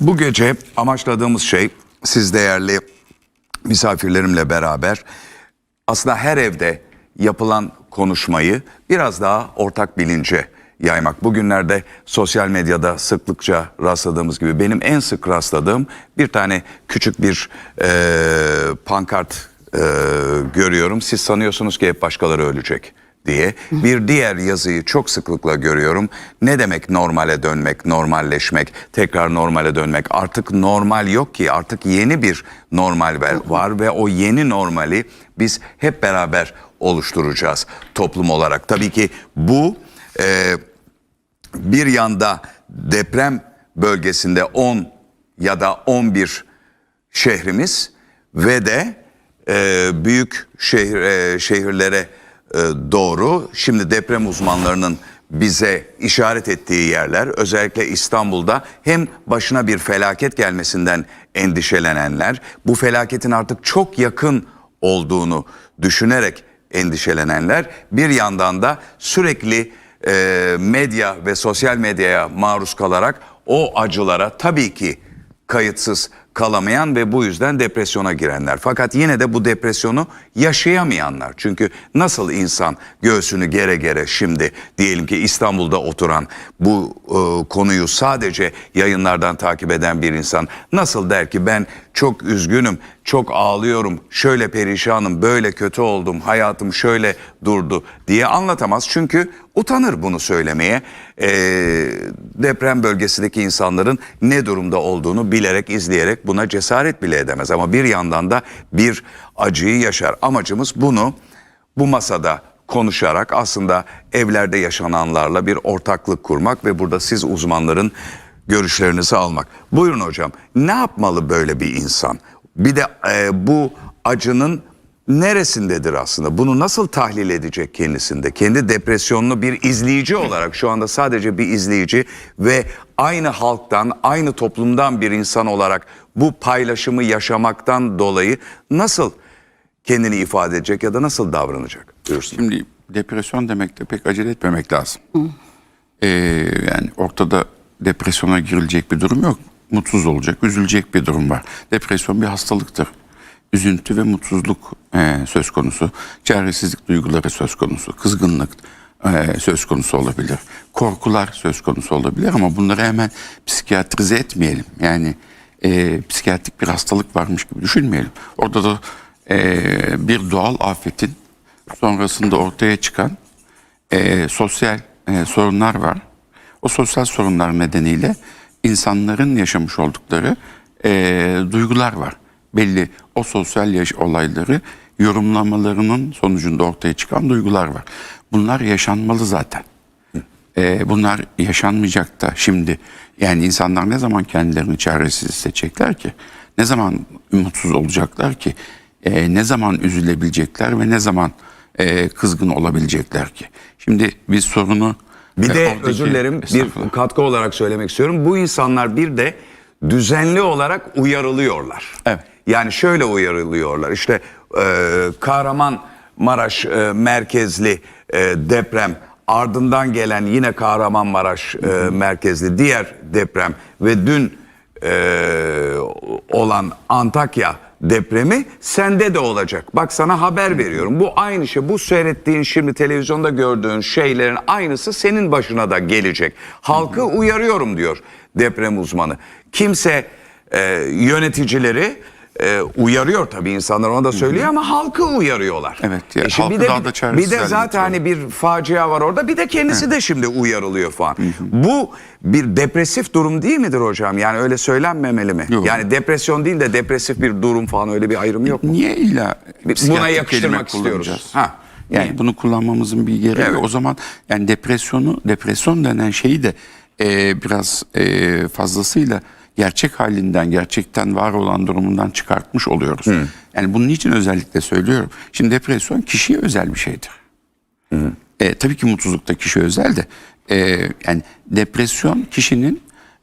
Bu gece amaçladığımız şey siz değerli misafirlerimle beraber aslında her evde yapılan konuşmayı biraz daha ortak bilince yaymak. Bugünlerde sosyal medyada sıklıkça rastladığımız gibi benim en sık rastladığım bir tane küçük bir eee, pankart eee, görüyorum. Siz sanıyorsunuz ki hep başkaları ölecek diye. Bir diğer yazıyı çok sıklıkla görüyorum. Ne demek normale dönmek, normalleşmek, tekrar normale dönmek? Artık normal yok ki artık yeni bir normal var ve o yeni normali biz hep beraber oluşturacağız toplum olarak. Tabii ki bu e, bir yanda deprem bölgesinde 10 ya da 11 şehrimiz ve de e, büyük şehir e, şehirlere e, doğru. Şimdi deprem uzmanlarının bize işaret ettiği yerler özellikle İstanbul'da hem başına bir felaket gelmesinden endişelenenler bu felaketin artık çok yakın olduğunu düşünerek endişelenenler bir yandan da sürekli e, medya ve sosyal medyaya maruz kalarak o acılara tabii ki kayıtsız kalamayan ve bu yüzden depresyona girenler. Fakat yine de bu depresyonu yaşayamayanlar. Çünkü nasıl insan göğsünü gere gere şimdi diyelim ki İstanbul'da oturan bu e, konuyu sadece yayınlardan takip eden bir insan nasıl der ki ben çok üzgünüm, çok ağlıyorum, şöyle perişanım, böyle kötü oldum, hayatım şöyle durdu diye anlatamaz. Çünkü utanır bunu söylemeye. Ee, deprem bölgesindeki insanların ne durumda olduğunu bilerek, izleyerek buna cesaret bile edemez. Ama bir yandan da bir acıyı yaşar. Amacımız bunu bu masada konuşarak aslında evlerde yaşananlarla bir ortaklık kurmak ve burada siz uzmanların görüşlerinizi almak. Buyurun hocam ne yapmalı böyle bir insan? Bir de e, bu acının neresindedir aslında? Bunu nasıl tahlil edecek kendisinde? Kendi depresyonunu bir izleyici olarak şu anda sadece bir izleyici ve aynı halktan, aynı toplumdan bir insan olarak bu paylaşımı yaşamaktan dolayı nasıl kendini ifade edecek ya da nasıl davranacak? Buyursun. Şimdi depresyon demekte pek acele etmemek lazım. Ee, yani ortada depresyona girilecek bir durum yok. Mutsuz olacak, üzülecek bir durum var. Depresyon bir hastalıktır. Üzüntü ve mutsuzluk e, söz konusu. Çaresizlik duyguları söz konusu. Kızgınlık e, söz konusu olabilir. Korkular söz konusu olabilir ama bunları hemen psikiyatrize etmeyelim. Yani e, psikiyatrik bir hastalık varmış gibi düşünmeyelim. Orada da e, bir doğal afetin sonrasında ortaya çıkan e, sosyal e, sorunlar var. O sosyal sorunlar nedeniyle insanların yaşamış oldukları e, duygular var. Belli o sosyal yaş olayları yorumlamalarının sonucunda ortaya çıkan duygular var. Bunlar yaşanmalı zaten. E, bunlar yaşanmayacak da şimdi. Yani insanlar ne zaman kendilerini çaresiz hissedecekler ki? Ne zaman umutsuz olacaklar ki? E, ne zaman üzülebilecekler ve ne zaman e, kızgın olabilecekler ki? Şimdi biz sorunu... Bir e, de oradaki- özür dilerim bir katkı olarak söylemek istiyorum. Bu insanlar bir de düzenli olarak uyarılıyorlar. Evet. Yani şöyle uyarılıyorlar. İşte e, Kahramanmaraş e, merkezli e, deprem ardından gelen yine Kahramanmaraş e, merkezli diğer deprem ve dün e, olan Antakya depremi sende de olacak. Bak sana haber veriyorum. Bu aynı şey. Bu seyrettiğin şimdi televizyonda gördüğün şeylerin aynısı senin başına da gelecek. Halkı uyarıyorum diyor deprem uzmanı. Kimse e, yöneticileri e, uyarıyor tabii insanlar ona da söylüyor ama halkı uyarıyorlar. Evet, ya E şimdi bir de, daha da bir de zaten hani bir facia var orada bir de kendisi de şimdi uyarılıyor falan. Bu bir depresif durum değil midir hocam? Yani öyle söylenmemeli mi? Yok. Yani depresyon değil de depresif bir durum falan öyle bir ayrım yok mu? Niye illa Buna yakıştırmak istiyoruz. Ha. Yani bunu kullanmamızın bir yeri Evet. O zaman yani depresyonu, depresyon denen şeyi de e, biraz e, fazlasıyla gerçek halinden, gerçekten var olan durumundan çıkartmış oluyoruz. Yani bunun için özellikle söylüyorum. Şimdi depresyon kişiye özel bir şeydir. E, tabii ki mutsuzluk da kişiye özel de. E, yani depresyon kişinin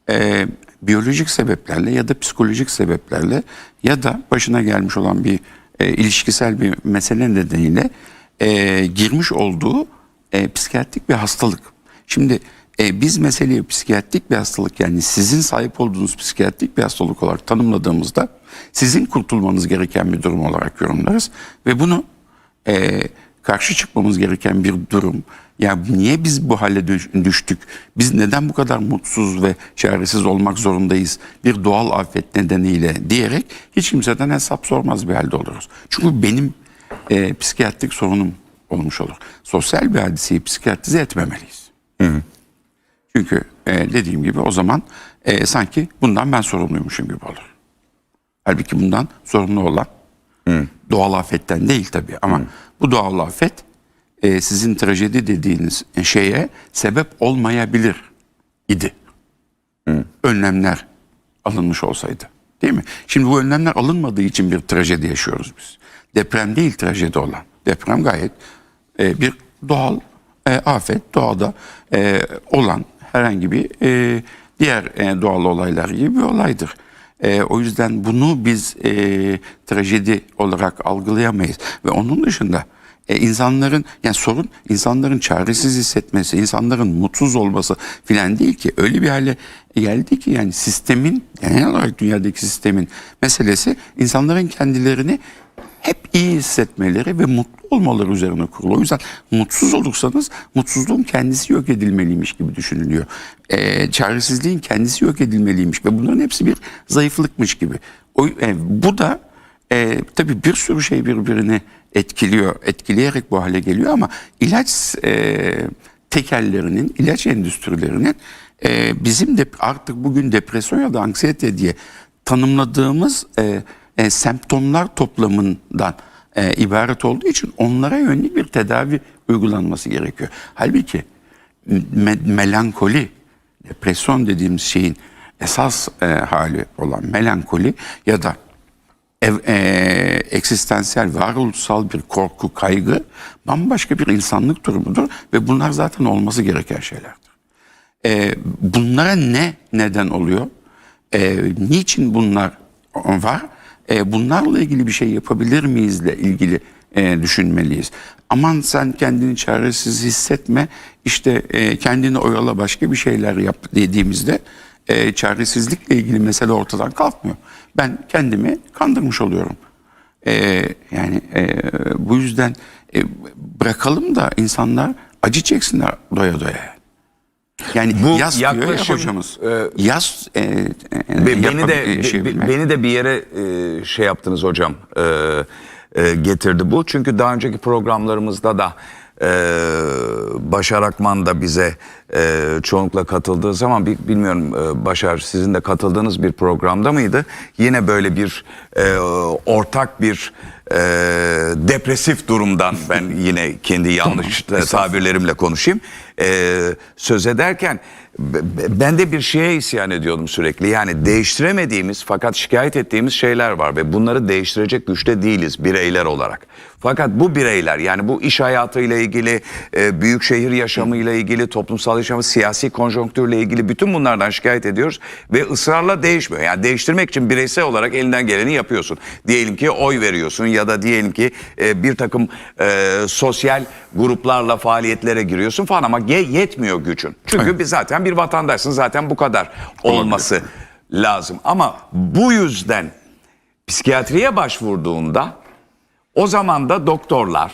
e, biyolojik sebeplerle ya da psikolojik sebeplerle ya da başına gelmiş olan bir e, ilişkisel bir mesele nedeniyle e, girmiş olduğu e, psikiyatrik bir hastalık. Şimdi E, biz meseleyi psikiyatrik bir hastalık yani sizin sahip olduğunuz psikiyatrik bir hastalık olarak tanımladığımızda sizin kurtulmanız gereken bir durum olarak yorumlarız ve bunu e, karşı çıkmamız gereken bir durum. Ya niye biz bu hale düş- düştük? Biz neden bu kadar mutsuz ve çaresiz olmak zorundayız? Bir doğal afet nedeniyle diyerek hiç kimseden hesap sormaz bir halde oluruz. Çünkü benim e, psikiyatrik sorunum olmuş olur. Sosyal bir hadiseyi psikiyatrize etmemeliyiz. Çünkü e, dediğim gibi o zaman e, sanki bundan ben sorumluymuşum gibi olur. Halbuki bundan sorumlu olan doğal afetten değil tabii ama bu doğal afet e, sizin trajedi dediğiniz şeye sebep olmayabilir idi. Önlemler alınmış olsaydı. Değil mi? Şimdi bu önlemler alınmadığı için bir trajedi yaşıyoruz biz. Deprem değil trajedi olan. Deprem gayet e, bir doğal e, afet, doğada e, olan herhangi bir e, diğer e, doğal olaylar gibi bir olaydır. E, o yüzden bunu biz e, trajedi olarak algılayamayız. Ve onun dışında e, insanların yani sorun insanların çaresiz hissetmesi, insanların mutsuz olması filan değil ki. Öyle bir hale geldi ki yani sistemin genel olarak dünyadaki sistemin meselesi insanların kendilerini hep iyi hissetmeleri ve mutlu olmaları üzerine kurulu. O yüzden mutsuz olursanız mutsuzluğun kendisi yok edilmeliymiş gibi düşünülüyor. Ee, çaresizliğin kendisi yok edilmeliymiş ve bunların hepsi bir zayıflıkmış gibi. O, e, bu da e, tabii bir sürü şey birbirini etkiliyor, etkileyerek bu hale geliyor ama ilaç e, tekellerinin, ilaç endüstrilerinin e, bizim de artık bugün depresyon ya da anksiyete diye tanımladığımız e, e, semptomlar toplamından e, ibaret olduğu için onlara yönelik bir tedavi uygulanması gerekiyor. Halbuki me- melankoli, depresyon dediğimiz şeyin esas e, hali olan melankoli ya da ev, e, eksistansiyel, varoluşsal bir korku, kaygı bambaşka bir insanlık durumudur ve bunlar zaten olması gereken şeylerdir. E, bunlara ne neden oluyor? E, niçin bunlar var? E, bunlarla ilgili bir şey yapabilir miyizle ilgili e, düşünmeliyiz. Aman sen kendini çaresiz hissetme, işte e, kendini oyala başka bir şeyler yap dediğimizde e, çaresizlikle ilgili mesele ortadan kalkmıyor. Ben kendimi kandırmış oluyorum. E, yani e, bu yüzden e, bırakalım da insanlar acı çeksinler doya doya. Yani Bu yaz diyor ya yaklaşım, hocamız. e, yaz e, e, Be- beni de şey be- beni de bir yere e, şey yaptınız hocam e, e, getirdi bu çünkü daha önceki programlarımızda da e, Başar Akman da bize e, çoğunlukla katıldığı zaman bi- bilmiyorum e, Başar sizin de katıldığınız bir programda mıydı yine böyle bir e, ortak bir e, depresif durumdan ben yine kendi yanlış tabirlerimle konuşayım e, söz ederken ben de bir şeye isyan ediyordum sürekli. Yani değiştiremediğimiz fakat şikayet ettiğimiz şeyler var ve bunları değiştirecek güçte değiliz bireyler olarak. Fakat bu bireyler yani bu iş hayatıyla ilgili, e, büyük şehir yaşamıyla ilgili, toplumsal yaşamı, siyasi konjonktürle ilgili bütün bunlardan şikayet ediyoruz ve ısrarla değişmiyor. Yani değiştirmek için bireysel olarak elinden geleni yapıyorsun. Diyelim ki oy veriyorsun ya da diyelim ki e, bir takım e, sosyal gruplarla faaliyetlere giriyorsun falan ama ye- yetmiyor gücün. Çünkü bir zaten bir vatandaşsın zaten bu kadar olması lazım. Ama bu yüzden psikiyatriye başvurduğunda o zaman da doktorlar,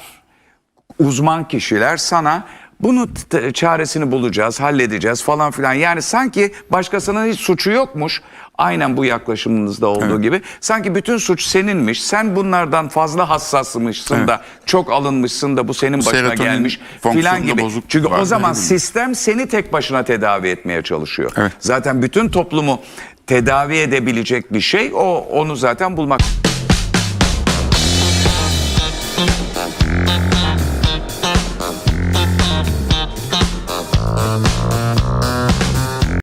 uzman kişiler sana bunu t- çaresini bulacağız, halledeceğiz falan filan. Yani sanki başkasının hiç suçu yokmuş. Aynen bu yaklaşımınızda olduğu gibi. Sanki bütün suç seninmiş. Sen bunlardan fazla hassasmışsın da çok alınmışsın da bu senin başına Serotonin gelmiş filan gibi. Çünkü o zaman sistem seni tek başına tedavi etmeye çalışıyor. Evet. Zaten bütün toplumu tedavi edebilecek bir şey o onu zaten bulmak